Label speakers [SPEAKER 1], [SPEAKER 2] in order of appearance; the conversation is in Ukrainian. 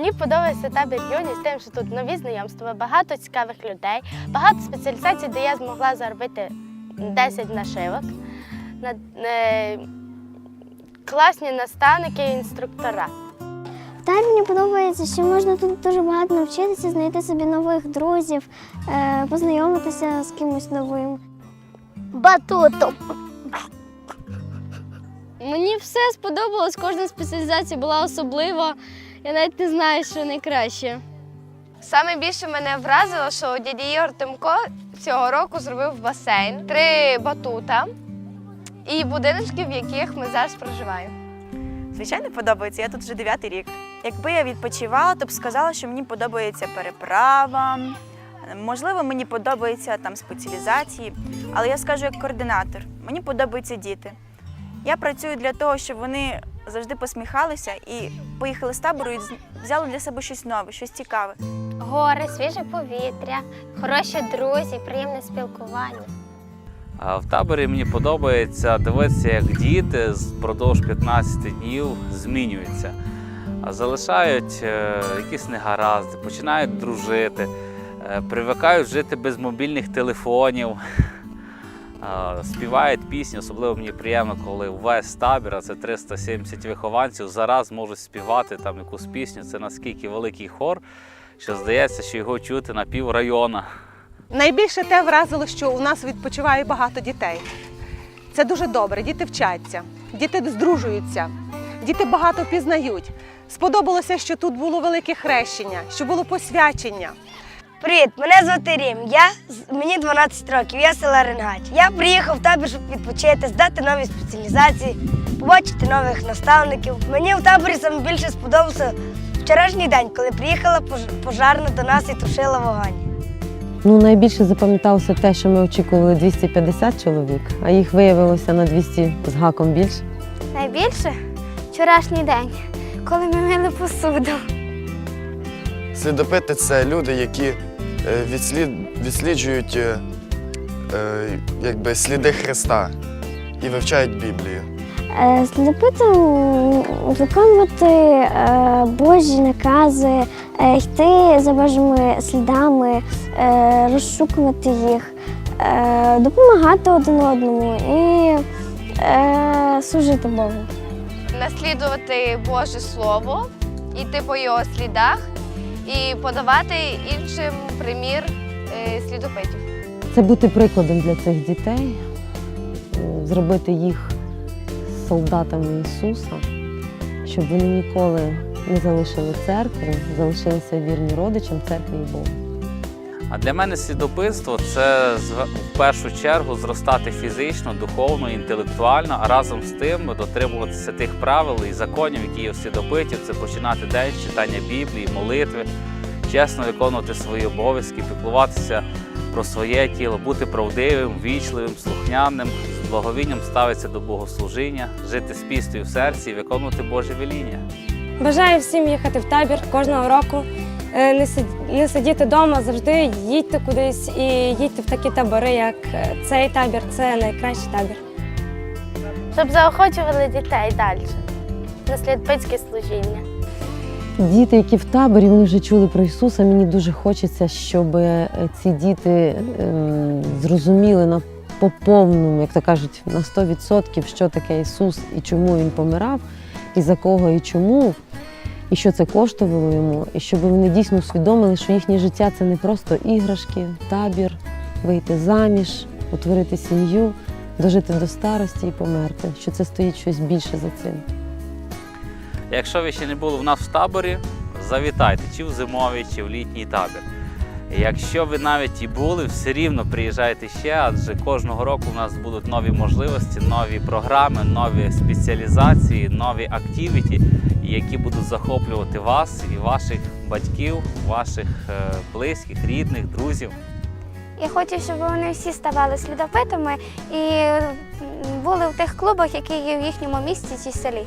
[SPEAKER 1] Мені подобається табір юність тим, що тут нові знайомства, багато цікавих людей, багато спеціалізацій, де я змогла заробити 10 нашивок. На, е, класні наставники і інструктора.
[SPEAKER 2] Та мені подобається, що можна тут дуже багато навчитися, знайти собі нових друзів, е, познайомитися з кимось новим. Батутом.
[SPEAKER 3] Мені все сподобалось, кожна спеціалізація була особлива. Я навіть не знаю, що найкраще.
[SPEAKER 4] Саме більше мене вразило, що дядя Ігор Тимко цього року зробив басейн, три батута і будиночки, в яких ми зараз проживаємо.
[SPEAKER 5] Звичайно, подобається. Я тут вже дев'ятий рік. Якби я відпочивала, то б сказала, що мені подобається переправа. Можливо, мені подобаються там спеціалізації, але я скажу як координатор. Мені подобаються діти. Я працюю для того, щоб вони завжди посміхалися і поїхали з табору і взяли для себе щось нове, щось цікаве.
[SPEAKER 2] Гори, свіже повітря, хороші друзі, приємне спілкування.
[SPEAKER 6] А в таборі мені подобається дивитися, як діти впродовж 15 днів змінюються, залишають е, якісь негаразди, починають дружити, е, привикають жити без мобільних телефонів, співають пісні. Особливо мені приємно, коли весь табір, а це 370 вихованців, зараз можуть співати там якусь пісню. Це наскільки великий хор, що здається, що його чути на пів района.
[SPEAKER 7] Найбільше те вразило, що у нас відпочиває багато дітей. Це дуже добре. Діти вчаться, діти здружуються, діти багато пізнають. Сподобалося, що тут було велике хрещення, що було посвячення.
[SPEAKER 8] Привіт, мене звати Рім. Я з- мені 12 років, я з села Ренгач. Я приїхав в табір, щоб відпочити, здати нові спеціалізації, побачити нових наставників. Мені в таборі саме більше сподобався вчорашній день, коли приїхала пож- пожарна до нас і тушила вогонь.
[SPEAKER 9] Ну, найбільше запам'яталося те, що ми очікували 250 чоловік, а їх виявилося на 200 з гаком більше.
[SPEAKER 2] Найбільше вчорашній день, коли ми мили посуду.
[SPEAKER 10] Слідопити це люди, які відслід, відсліджують е, е, якби сліди Христа і вивчають Біблію.
[SPEAKER 2] Е, Слідопитом виконувати е, Божі накази, е, йти за Божими слідами, е, розшукувати їх, е, допомагати один одному і е, служити Богу.
[SPEAKER 4] Наслідувати Боже Слово, йти по його слідах і подавати іншим примір е, слідопитів.
[SPEAKER 9] Це бути прикладом для цих дітей, е, зробити їх солдатами Ісуса, щоб вони ніколи не залишили церкву, залишилися вірні родичам церкві і Богу.
[SPEAKER 6] А для мене слідопитство це в першу чергу зростати фізично, духовно, інтелектуально, а разом з тим дотримуватися тих правил і законів, які є в слідопитів. Це починати день читання Біблії, молитви, чесно виконувати свої обов'язки, піклуватися про своє тіло, бути правдивим, вічливим, слухняним, з благовінням ставитися до богослужіння, жити з пістою в серці і виконувати Боже веління.
[SPEAKER 3] Бажаю всім їхати в табір кожного року. Е, Не сид- не сидіти вдома, завжди їдьте кудись і їдьте в такі табори, як е, цей табір. Це найкращий табір.
[SPEAKER 1] Щоб заохочували дітей далі на слідпитське служіння.
[SPEAKER 9] Діти, які в таборі, вони вже чули про Ісуса. Мені дуже хочеться, щоб е, ці діти ем, зрозуміли на по повному, як то кажуть, на 100%, що таке Ісус і чому Він помирав, і за кого, і чому, і що це коштувало йому, і щоб вони дійсно усвідомили, що їхнє життя це не просто іграшки, табір, вийти заміж, утворити сім'ю, дожити до старості і померти, що це стоїть щось більше за цим.
[SPEAKER 6] Якщо ви ще не були в нас в таборі, завітайте чи в зимовий, чи в літній табір. Якщо ви навіть і були, все рівно приїжджайте ще, адже кожного року у нас будуть нові можливості, нові програми, нові спеціалізації, нові активіті, які будуть захоплювати вас і ваших батьків, ваших е, близьких, рідних, друзів.
[SPEAKER 2] Я хочу, щоб вони всі ставали слідопитами і були в тих клубах, які є в їхньому місті чи селі.